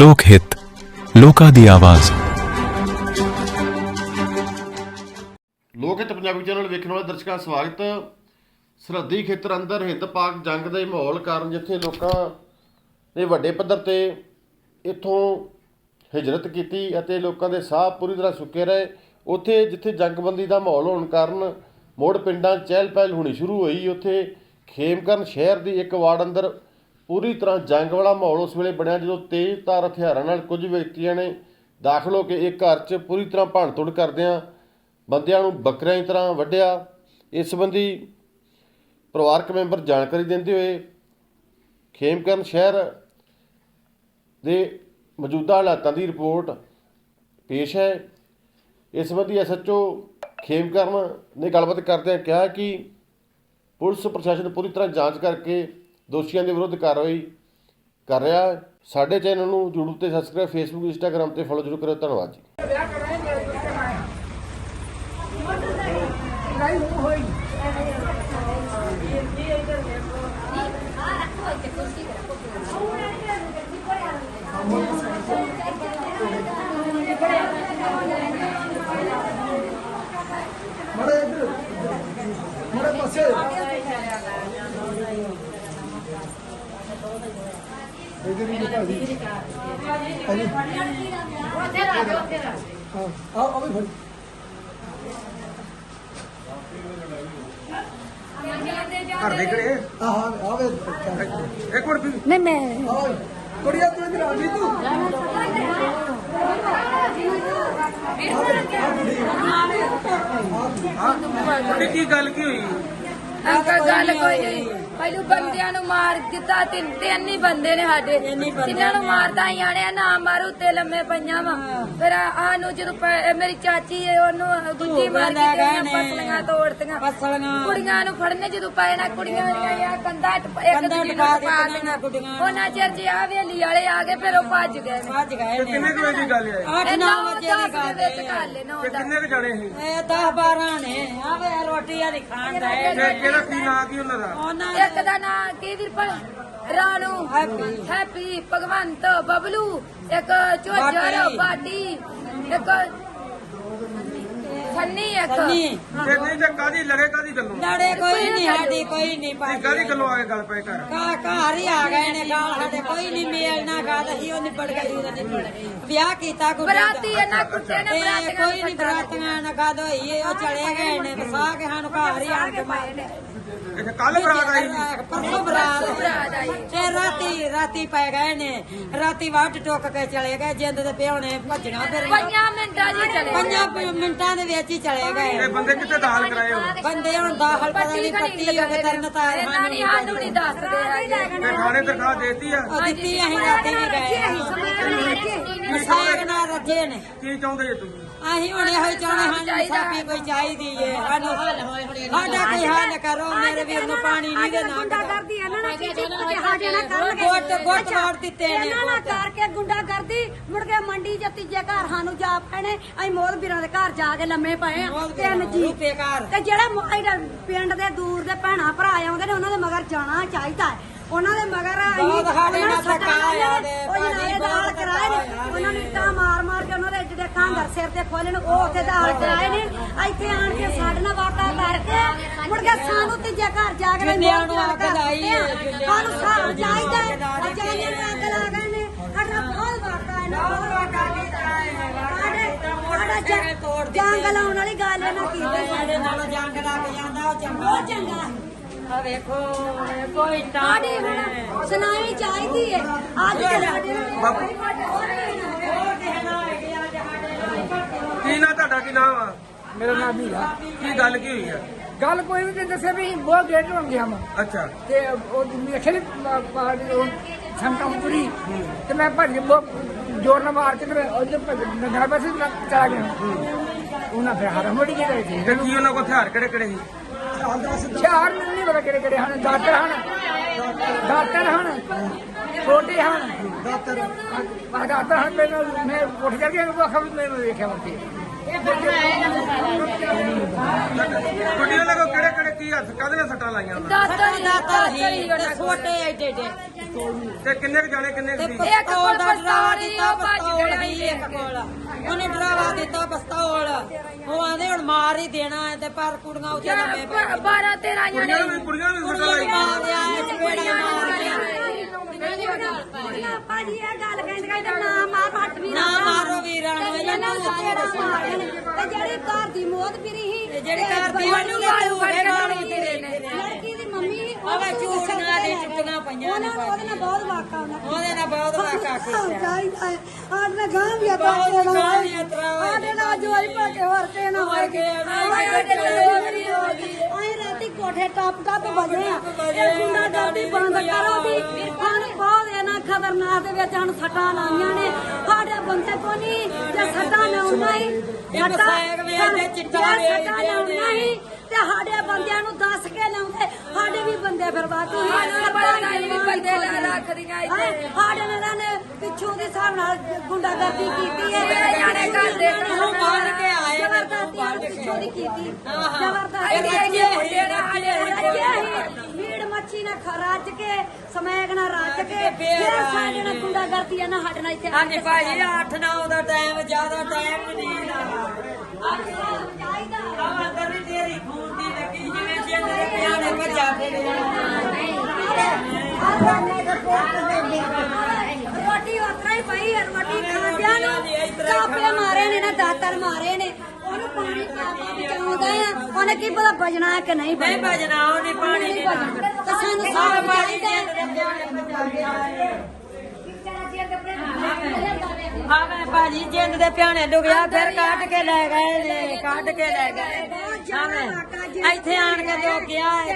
ਲੋਕ ਹਿੱਤ, ਲੋਕਾਂ ਦੀ ਆਵਾਜ਼। ਲੋਕ ਹਿੱਤ ਪੰਜਾਬੀ ਚੈਨਲ ਵੇਖਣ ਵਾਲੇ ਦਰਸ਼ਕਾਂ ਦਾ ਸਵਾਗਤ। ਸਰਹੱਦੀ ਖੇਤਰ ਅੰਦਰ ਹਿੱਤ ਪਾਕ ਜੰਗ ਦੇ ਮਾਹੌਲ ਕਾਰਨ ਜਿੱਥੇ ਲੋਕਾਂ ਨੇ ਵੱਡੇ ਪੱਧਰ ਤੇ ਇੱਥੋਂ ਹਿਜਰਤ ਕੀਤੀ ਅਤੇ ਲੋਕਾਂ ਦੇ ਸਾਹ ਪੂਰੀ ਤਰ੍ਹਾਂ ਸੁੱਕੇ ਰਹੇ, ਉੱਥੇ ਜਿੱਥੇ ਜੰਗਬੰਦੀ ਦਾ ਮਾਹੌਲ ਹੋਣ ਕਾਰਨ ਮੋੜ ਪਿੰਡਾਂ ਚਹਿਲ ਪਹਿਲ ਹੋਣੀ ਸ਼ੁਰੂ ਹੋਈ, ਉੱਥੇ ਖੇਮਕਰਨ ਸ਼ਹਿਰ ਦੀ ਇੱਕ ਵਾਰਡ ਅੰਦਰ ਪੂਰੀ ਤਰ੍ਹਾਂ ਜੰਗ ਵਾਲਾ ਮਾਹੌਲ ਉਸ ਵੇਲੇ ਬਣਿਆ ਜਦੋਂ ਤੇਜ਼ ਤਾਰ ਹਥਿਆਰਾਂ ਨਾਲ ਕੁਝ ਵਿਅਕਤੀਆਂ ਨੇ ਦਾਖਲ ਹੋ ਕੇ ਇੱਕ ਘਰ 'ਚ ਪੂਰੀ ਤਰ੍ਹਾਂ ਭੰਨਤੋੜ ਕਰਦਿਆਂ ਬੰਦਿਆਂ ਨੂੰ ਬੱਕਰਿਆਂ ਦੀ ਤਰ੍ਹਾਂ ਵੱਢਿਆ। ਇਸ ਸੰਬੰਧੀ ਪਰਿਵਾਰਕ ਮੈਂਬਰ ਜਾਣਕਾਰੀ ਦਿੰਦੇ ਹੋਏ ਖੇਮਕਰਨ ਸ਼ਹਿਰ ਦੇ ਮੌਜੂਦਾ ਹਾਲਾਤਾਂ ਦੀ ਰਿਪੋਰਟ ਪੇਸ਼ ਹੈ। ਇਸ ਸੰਬੰਧੀ ਐਸਐਚਓ ਖੇਮਕਰਨ ਨੇ ਗੱਲਬਾਤ ਕਰਦਿਆਂ ਕਿਹਾ ਕਿ ਪੁਲਿਸ ਪ੍ਰਸ਼ਾਸਨ ਪੂਰੀ ਤਰ੍ਹਾਂ ਜਾਂਚ ਕਰਕੇ ਦੋਸ਼ੀਆਂ ਦੇ ਵਿਰੁੱਧ ਕਾਰਵਾਈ ਕਰ ਰਿਹਾ ਹੈ। ਸਾਡੇ ਚੈਨਲ ਨੂੰ YouTube ਤੇ ਸਬਸਕ੍ਰਾਈਬ Facebook Instagram ਤੇ ਫੋਲੋ ਜ਼ਰੂਰ ਕਰਿਓ। ਧੰਨਵਾਦ ਜੀ। ਇਧਰ ਹੀ ਭਾਜੀ ਭਾਜੀ ਹਾਂ ਆ ਆ ਵੀ ਫੜ। ਘਰ ਦੇ ਕਿਹੜੇ ਆ ਹਾਂ ਆਵੇ ਇੱਕ ਮਿੰਟ ਵੀ ਨਹੀਂ ਮੈਂ ਆ ਕੁੜੀਆ ਤੂੰ ਇਧਰ ਆ ਗਈ ਤੂੰ ਹਾਂ ਤੁਹਾਡੀ ਕੀ ਗੱਲ ਕੀ ਹੋਈ? ਅੰਕਲ ਗੱਲ ਕੋਈ ਨਹੀਂ। ਪਹਿਲੂ ਬੰਦਿਆਂ ਨੂੰ ਮਾਰ ਦਿੱਤਾ ਤਿੰਨ ਤਿੰਨ ਹੀ ਬੰਦੇ ਨੇ ਸਾਡੇ। ਜਿਨ੍ਹਾਂ ਨੂੰ ਮਾਰਦਾ ਹੀ ਆਣਿਆ ਨਾ ਮਾਰੂ ਤੇ ਲੰਮੇ ਪਈਆਂ ਵਾ। ਫਿਰ ਆ ਨੂੰ ਜਦੋਂ ਪ- ਮੇਰੀ ਚਾਚੀ ਹੈ ਉਹਨੂੰ ਗੁੱਜੀ ਮਾਰ ਕੇ ਪਸਲੀਆਂ ਤੋੜਤੀਆਂ। ਕੁੜੀਆਂ ਨੂੰ ਫੜਨੇ ਜਦੋਂ ਪਏ ਨਾ ਕੁੜੀਆਂ ਦੀਆਂ ਕੰਧਾ ਇੱਕ ਦੂਜੀ ਨੂੰ ਪਾ ਲਈਆਂ ਉਹਨਾਂ ਚਿਰ ਜੇ ਆ ਵੇਲੀ ਵਾਲੇ ਆ ਗਏ ਫਿਰ ਉਹ ਭੱਜ ਗਏ ਨੇ। ਭੱਜ ਗਏ ਨੇ ਕਿੰਨੇ ਕੁ ਵਜੇ ਦੀ ਗੱਲ ਹੈ? ਅੱਠ ਇਹ ਨੌ ਨੌ ਵਜੇ ਦੀ ਗੱਲ ਦੇ ਵਿੱਚ ਹੈ ਕਰ ਲੈ ਨੌ ਤੇ ਕਿੰਨੇ ਕੁ ਜਾਣੇ ਸੀ ਇਹ 10 12 ਨੇ। ਆਵੇ ਰੋਟੀ ਆ ਖਾਣ ਦਾ ਤੇ ਕਿਹੜਾ ਕੀ ਨਾਂ ਕੀ ਉਹਨਾਂ ਦਾ? ਉਹਨਾਂ ਇੱਕ ਦਾ ਨਾਂ ਕੀ ਵੀਰਪਾਲ ਰਾਣੂ? ਹੈਪੀ। ਹੈਪੀ ਭਗਵੰਤ ਬਬਲੂ ਇੱਕ ਚੋਜਰ। ਬਾਟੀ ਇੱਕ ਸੰਨੀ ਇੱਕ ਤੇ ਨਹੀਂ ਤੇ ਕਾਦੀ ਲੜੇ ਕਾਦੀ ਗੱਲੋਂ? ਲੜੇ ਕੋਈ ਨਹੀਂ ਸਾਡੀ ਕੋਈ ਨਹੀਂ ਤੇ ਪਾਈ ਕਾਦੀ ਗੱਲੋਂ ਆ ਕੇ ਗੱਲ ਪਏ ਘਰ? ਕਾ ਘਰ ਹੀ ਆ ਗਏ ਨੇ ਗਾਲ ਸਾਡੇ ਕੋਈ ਨਹੀਂ ਮੇਲ ਨਾ ਖਾਦਾ ਹੀ ਉਹ ਨਿਬੜ ਗਈ ਉਹਦਾ ਨਿਬੜ ਵਿਆਹ ਕੀਤਾ ਦਾ। ਬਰਾਤੀ ਇਹਨਾਂ ਕੁੱਤੇ ਨੇ ਬਰਾਤੀਆਂ ਕੋਈ ਨਹੀਂ ਬਰਾਤੀਆਂ ਨਾ ਖਾਦ ਹੋਈ ਉਹ ਚਲੇ ਗਏ ਨੇ ਵਸਾ ਕੇ ਸਾਨੂੰ ਘਰ ਹੀ ਆਣ ਕੇ ਮਾਰੇ ਨੇ। ਕੱਲ ਬਰਾਤ ਆਈ ਸੀ। ਪਰਸੋਂ ਬਰਾਤ ਆਈ। ਤੇ ਰਾਤੀ ਰਾਤੀ ਪੈ ਗਏ ਨੇ। ਰਾਤੀ ਵੱਢ ਟੁੱਕ ਕੇ ਚਲੇ ਗਏ ਜਿੰਦ ਦੇ ਪਿਓਣੇ ਭੱਜਣਾ ਫਿਰ ਪੰਜਾਂ ਮਿੰਟਾਂ ਜੀ ਚਲੇ ਪੰਜਾਂ ਕੁ ਮਿੰਟਾਂ ਦੇ ਵਿੱਚ ਹੀ ਚਲੇ ਇਹ ਗਏ ਬੰਦੇ ਕਿੱਥੇ ਦਾਖਲ ਕਰਾਏ ਹੋ ਬੰਦੇ ਹੁਣ ਦਾਖਲ ਪਤਾ ਨਹੀਂ ਪੱਟੀ ਹੋ ਕੇ ਤਰਨ ਤਾਰ ਇਹਨਾਂ ਨਹੀਂ ਸਾਨੂੰ ਨਹੀਂ ਦੱਸਦੇ ਹੈਗੇ। ਤੇ ਥਾਣੇ ਦਰਖਾਸਤ ਦੇਤੀ ਆ? ਉਹ ਦਿੱਤੀ ਅਸੀਂ ਰਾਤੀ ਵੀ ਗਏ ਮਸਾਇਕ ਨਾਲ ਰੱਜੇ ਨੇ ਕੀ ਚਾਹੁੰਦੇ? ਜੇ ਤੁਸੀਂ? ਅਸੀਂ ਹੁਣ ਇਹੋ ਹੀ ਚਾਹੁੰਦੇ ਹਾਂ ਸਾਪੀ ਕੋਈ ਚਾਹੀਦੀ ਏ ਸਾਨੂੰ ਸਾਡਾ ਕੋਈ ਹੱਲ ਕਰੋ ਮੇਰੇ ਵੀਰ ਨੂੰ ਪਾਣੀ ਨਹੀਂ ਦੇ ਨਾ ਗੁੰਡਾ ਕਰਦੀ ਇਹਨਾਂ ਨਾਲ ਚੀਚੀ ਕੁੱਤੇ ਸਾਡੇ ਨਾਲ ਕਰਨਗੇ ਗੋਟ ਗੋਟ ਮਾਰ ਦਿੱਤੇ ਨੇ ਇਹਨਾਂ ਨਾਲ ਕਰਕੇ ਗੁੰਡਾ ਕਰਦੀ ਮੁੜ ਕੇ ਮੰਡੀ ਚ ਤੀਜੇ ਘਰ ਸਾਨੂੰ ਜਾ ਪੈਣੇ ਅਸੀਂ ਮੋਦ ਵੀਰਾਂ ਦੇ ਘਰ ਜਾ ਕੇ ਲੰਮੇ ਪਏ ਆ ਤਿੰਨ ਜੀ। ਤੇ ਜਿਹੜਾ ਪਿੰਡ ਦੇ ਦੂਰ ਦੇ ਭੈਣਾ ਭਰਾ ਆਉਂਦੇ ਨੇ ਉਹਨਾਂ ਦੇ ਮਗਰ ਜਾਣਾ ਚਾਹੀਦਾ ਹੈ। ਉਹਨਾਂ ਦੇ ਮਗਰ ਬਹੁਤ ਸਾਡੇ ਨਾਲ ਨੂੰ ਨੇ, ਉਹ ਜਨਾਲੇ ਭਾਜੀ ਦਾਲ ਬਹੁਤ ਕਰਾਏ ਨੇ। ਉਹਨਾਂ ਨੂੰ ਇੱਟਾਂ ਮਾਰ ਮਾਰ ਕੇ ਉਹਨਾਂ ਦੇ ਜਿਹੜੇ ਖਾਂਦਰ ਸਿਰ ਤੇ ਖੋਲੇ ਨੇ ਉਹ ਉੱਥੇ ਦਾਲ ਕਰਾਏ ਨੇ। ਇੱਥੇ ਆਣ ਕੇ ਸਾਡੇ ਨਾਲ ਵਾਟਾ ਕਰਕੇ ਮੁੜ ਕੇ ਸਾਨੂੰ ਤੀਜੇ ਘਰ ਜਾ ਕੇ ਜਿੰਨਿਆਂ ਨੂੰ ਅੱਗ ਲਾਈ ਸਾਨੂੰ ਨੂੰ ਸਾਹ ਚਾਹੀਦਾ। ਅਜਾਈਆਂ ਨੂੰ ਅੱਗ ਲਾ ਗਏ ਨੇ। ਸਾਡਾ ਬਹੁਤ ਵਾਟਾ ਇਹਨਾਂ ਬਹੁਤ ਵਾਟਾ ਕੀਤਾ ਜੰਗ- ਲਾਉਣ ਵਾਲੀ ਗੱਲ ਇਹਨਾਂ ਕੀਤੀ ਸਾਡੇ ਨਾਲ ਜੰਗ ਲੱਗ ਜਾਂਦਾ ਉਹ ਚੰਗਾ। ਆ ਵੇਖੋ ਕੋਈ ਸਾਡੀ ਹੁਣ ਸੁਣਾਈ ਚਾਹੀਦੀ ਹੈ। ਅੱਜ ਸਾਡੇ ਬਾਪੂ ਕੀ ਨਾਂ ਤੁਹਾਡਾ ਕੀ ਨਾਮ ਆ? ਮੇਰਾ ਨਾਮ ਵੀਰਾ ਕੀ ਗੱਲ ਕੀ ਹੋਈ ਆ? ਗੱਲ ਕੋਈ ਨਹੀਂ ਦੱਸਿਆ ਵੀ ਬਹੁਤ ਗੇਟ ਹੋ ਗਿਆ ਮੈਂ। ਅੱਛਾ। ਤੇ ਉਹ ਮੇਰੇ ਪਾਰਟੀ ਉਹ ਸੰਤਾ ਉਤਰੀ ਤੇ ਮੈਂ ਭੱਜ ਕੇ ਬਹੁਤ ਜ਼ੋਰ ਨਾਲ ਮਾਰ ਕੇ ਤੇ ਮੈਂ ਘਰ ਪਾਸੇ ਨੂੰ ਚਲਾ ਗਿਆ। ਉਹਨਾਂ ਫਿਰ ਹਰ ਮੋੜੀ ਕੇ ਗਏ ਸੀ। ਤੇ ਕੀ ਉਹਨਾਂ ਕੋਲ ਹਥਿਆਰ ਕਿਹੜੇ ਕਿਹੜੇ ਸੀ? ਚਾਰ ਮੈਨੂੰ ਨਹੀਂ ਪਤਾ ਕਿਹੜੇ ਕਿਹੜੇ ਹਨ ਦਾਤਰ ਹਨ। ਦਾਤਰ ਹਨ ਛੋਟੇ ਹਨ। ਦਾਤਰ ਹਨ ਮੈਨੂੰ ਮੈਂ ਉੱਠ ਜਾ ਕੇ ਉਹ ਅੱਖਾਂ ਵਿੱਚ ਮੈਨੂੰ ਉਹਨਾਂ ਕੋਲ ਕਿਹੜੇ ਕਿਹੜੇ ਕੀ ਹੱਥ ਕਾਹਦੇ ਨਾਲ ਸੱਟਾਂ ਲਾਈਆਂ ਉਹਨਾਂ ਨੇ? ਦਾਤਰ ਦਾਤਰ ਹੀ ਛੋਟੇ ਐਡੇ ਐਡੇ ਤੇ ਕਿੰਨੇ ਕੁ ਜਾਣੇ ਕਿੰਨੇ ਕੁ ਸੀ? ਪਿਸਤੌਲ ਦਾ ਡਰਾਵਾ ਪਿਸਤੌਲ ਦਿੱਤਾ ਇੱਕ ਕੋਲ ਉਹਨੇ ਦਿੱਤਾ ਪਿਸਤੌਲ ਉਹ ਆਂਦੇ ਹੁਣ ਮਾਰ ਹੀ ਦੇਣਾ ਹੈ ਤੇ ਪਰ ਕੁੜੀਆਂ ਉੱਥੇ ਲੰਮੇ ਪੈ 12 13 ਕੁੜੀਆਂ ਨੂੰ ਵੀ ਕੁੜੀਆਂ ਨੂੰ ਵੀ ਸੱਟਾਂ ਮਾਰਿਆ ਚਪੇੜਾ ਮਾਰਿਆ ਭਾਜੀ ਇਹ ਗੱਲ ਕਹਿੰਦੇ ਕਹਿੰਦੇ ਨਾ ਮਾਰ ਹੱਟ ਵੀ ਨਾ ਮਾਰੋ ਵੀਰਾਂ ਨੂੰ ਇਹਨਾਂ ਨੂੰ ਤੇਰਾ ਮਾਰਨ ਤੇ ਜਿਹੜੀ ਘਰ ਦੀ ਮੋਤ ਫਿਰੀ ਸੀ ਤੇ ਜਿਹੜੀ ਘਰ ਦੀ ਝੂਠੇ ਮਾਰੂ ਨੇ ਲੜਕੀ ਦੀ ਦੇ ਚੁੱਟੀਆਂ ਪਈਆਂ ਨੇ ਉਹਨਾਂ ਉਹਦੇ ਨਾਲ ਬਹੁਤ ਵਾਕਾ ਉਹਨਾਂ ਉਹਦੇ ਨਾਲ ਬਹੁਤ ਵਾਕਾ ਕੀਤਾ ਚਾਹੀਦਾ ਹੈ ਆਦਨੇ ਗਾਂ ਵੀ ਆ ਬਹੁਤ ਕੇ ਨਾ ਗਾਂਹ ਵੀ ਇਤਰਾ ਹੋਏ। ਆਦਨੇ ਨਾਲ ਜੋਈ ਪਾ ਕੇ ਵਰਤੇ ਨਾ ਹੋਏ। ਕੇ ਨਾ ਆਈ ਰਾਤੀ ਕੋਠੇ ਟੱਪ ਟੱਪ ਵਜੇ ਆ। ਇਹ ਗੁੰਡਾ ਗਰਦੀ ਬੰਦ ਕਰੋ ਵੀ ਹਨ ਬਹੁਤ ਇਹਨਾਂ ਖਬਰਨਾਕ ਦੇ ਵਿੱਚ ਹਨ ਸੱਟਾਂ ਲਾਈਆਂ ਨੇ। ਸਾਡੇ ਬੰਦੇ ਕੋ ਨਹੀਂ ਜੇ ਸੱਟਾਂ ਲਾਉਣਾ ਹੀ ਇਹ ਮਸਾਇਕ ਵੇਚਦੇ, ਚਿੱਟਾ ਜੇ ਵੇਚਦੇ ਲਾਉਣਾ ਹੀ ਤੇ ਸਾਡੇ ਬੰਦਿਆਂ ਨੂੰ ਦੱਸ ਕੇ ਲਾਉਂਦੇ। ਬੰਦੇ ਗੱਲ ਵੀ ਬੰਦੇ ਰੱਖਦੀਆਂ ਇੱਥੇ। ਸਾਡੇ ਨਾਲ ਨੇ ਪਿੱਛੋਂ ਦੇ ਹਿਸਾਬ ਨਾਲ ਗੁੰਡਾਗਰਦੀ ਕੀਤੀ ਹੈ। ਮੇਰੇ ਜਾਣੇ ਘਰ ਦੇ ਉਹ ਬੰਨ ਕੇ ਆਏ ਨੇ, ਬੰਨ ਕੇ। ਪਿੱਛੋਂ ਦੀ ਕੀਤੀ। ਹਾਂ, ਹਾਂ। ਜ਼ਬਰਦਸਤੀ ਹੋਏ ਨੇ, ਹੋਏ ਹੋਏ। ਮੀਟ ਮੱਛੀ ਨਾਲ ਖ- ਰੱਜ ਕੇ ਸਮੈਕ ਨਾਲ ਰੱਜ ਕੇ। ਫੇਰ ਸਾਡੇ ਨਾਲ ਗੁੰਡਾਗਰਦੀ ਇਹਨਾਂ ਸਾਡੇ ਨਾਲ ਇੱਥੇ ਹਾਂਜੀ ਭਾਜੀ 8 9 ਦਾ ਟਾਈਮ ਜ਼ਿਆਦਾ ਟਾਈਮ ਨਹੀਂ ਚਾਹੀਦਾ ਆ ਅੰਦਰ ਵੀ ਤੇਰੀ ਖੂਨ ਦੀ ਲੱਗੀ ਜਿਵੇਂ ਜਿੰਦ ਦੇ ਪਿਆਣੇ ਭੱਜਾ ਰੋਟੀ ਹੈ ਰੋਟੀ ਖਾਂਦਿਆਂ ਨੂੰ ਕਾਪੇ ਮਾਰੇ ਨੇ ਨਾ ਦਾਤਰ ਮਾਰੇ ਨੇ। ਉਹਨੂੰ ਪਾਣੀ ਪਾ ਪਾ ਬਚਾਉਂਦਾ ਆ। ਉਹਨੇ ਕੀ ਪਤਾ ਬਜਣਾ ਕਿ ਨਹੀਂ ਨਹੀਂ ਬਜਣਾ ਭਜਣਾ ਉਹਨੇ ਪਾਣੀ ਨਹੀਂ ਤੇ ਸਾਨੂੰ ਸਾਰਾ ਚਾਹੀਦਾ ਹਾਂ। ਮੈਂ ਭਾਜੀ ਜਿੰਦ ਦੇ ਪਿਆਣੇ ਲੁਕਿਆ ਫਿਰ ਕੱਢ ਕੇ ਲੈ ਗਏ ਨੇ ਕੱਢ ਕੇ ਲੈ ਗਏ। ਇੱਥੇ ਆਣ ਕੇ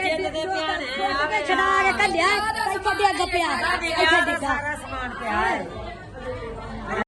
ਜਿੰਦ ਦੇ ਪਿਆਣੇ ਛਡਾ ਕੱਢਿਆ ਇੱਥੇ ਡਿੱਗਾ। ਸਾਰਾ ਸਮਾਨ ਪਿਆ ਹੈ।